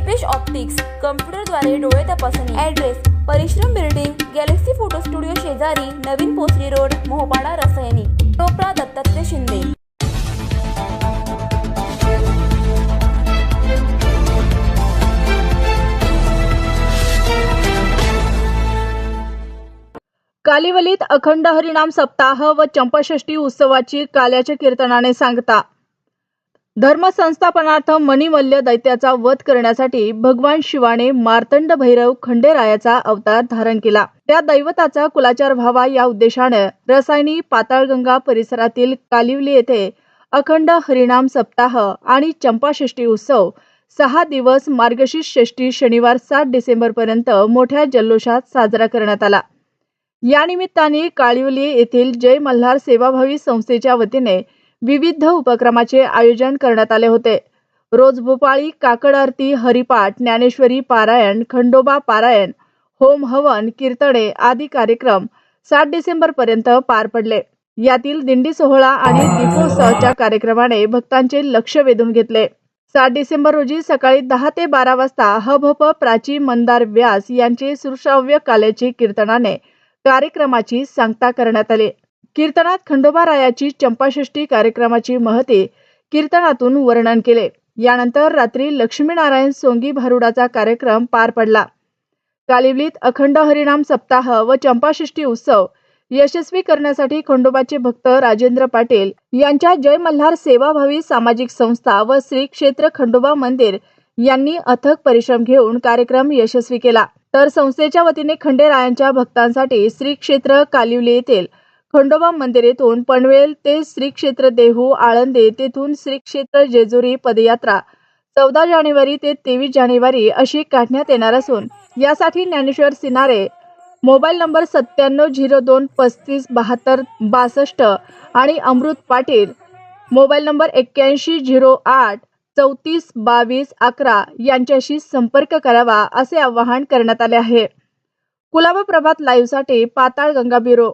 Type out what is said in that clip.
Deepesh optics कम्प्युटरद्वारे डोळे तपासणी address परिश्रम बिल्डिंग गॅलेक्सी फोटो स्टुडिओ शेजारी नवीन पोसरी रोड मोहपाडा रसायनी टोपरा दत्तात्रय शिंदे. कालिवलीत अखंड हरिनाम सप्ताह व चंपाषष्ठी उत्सवाची काल्याच्या कीर्तनाने सांगता. धर्मसंस्थापनार्थ मणिमल्य दैत्याचा वध करण्यासाठी भगवान शिवाने मार्तंड भैरव खंडेरायाचा अवतार धारण केला. त्या दैवताचा कुलाचार व्हावा या उद्देशाने रसायनी पाताळगंगा परिसरातील कालिवली येथे अखंड हरिणाम सप्ताह आणि चंपाषष्ठी उत्सव सहा दिवस मार्गशीर्ष षष्ठी शनिवार सात डिसेंबर पर्यंत मोठ्या जल्लोषात साजरा करण्यात आला. या निमित्ताने काळिवली येथील जय मल्हार सेवाभावी संस्थेच्या वतीने विविध उपक्रमाचे आयोजन करण्यात आले होते. रोज भोपाळी काकड आरती हरिपाठ ज्ञानेश्वरी पारायण खंडोबा पारायण होम हवन कीर्तने आदी कार्यक्रम सात डिसेंबर पर्यंत पार पडले. यातील दिंडी सोहळा आणि दीपोत्सवाच्या कार्यक्रमाने भक्तांचे लक्ष वेधून घेतले. सात डिसेंबर रोजी सकाळी दहा ते बारा वाजता हभप प्राची मंदार व्यास यांचे सुश्राव्य काल्याची कीर्तनाने कार्यक्रमाची सांगता करण्यात आली. कीर्तनात खंडोबा रायाची चंपाषष्ठी कार्यक्रमाची महती कीर्तनातून वर्णन केले. यानंतर रात्री लक्ष्मीनारायण सोंगी भारुडाचा कार्यक्रम पार पडला. कालिवलीत अखंड हरिनाम सप्ताह व चंपाषष्ठी उत्सव यशस्वी करण्यासाठी खंडोबाचे भक्त राजेंद्र पाटील यांच्या जय मल्हार सेवाभावी सामाजिक संस्था व श्री क्षेत्र खंडोबा मंदिर यांनी अथक परिश्रम घेऊन कार्यक्रम यशस्वी केला. तर संस्थेच्या वतीने खंडेरायांच्या भक्तांसाठी श्री क्षेत्र कालिवली येथील खंडोबा मंदिर येथून पनवेल ते श्री क्षेत्र देहू आळंदी तेथून श्री क्षेत्र जेजुरी पदयात्रा. चौदा जानेवारी ते तेवीस जानेवारी अशी काढण्यात येणार असून यासाठी ज्ञानेश्वर सिनारे मोबाईल नंबर सत्त्याण्णव झिरो दोन पस्तीस बहात्तर बासष्ट आणि अमृत पाटील मोबाईल नंबर एक्क्याऐंशी झिरो आठ चौतीस बावीस अकरा यांच्याशी संपर्क करावा असे आवाहन करण्यात आले आहे. कुलाबा प्रभात लाईव्हसाठी पाताळ गंगा ब्युरो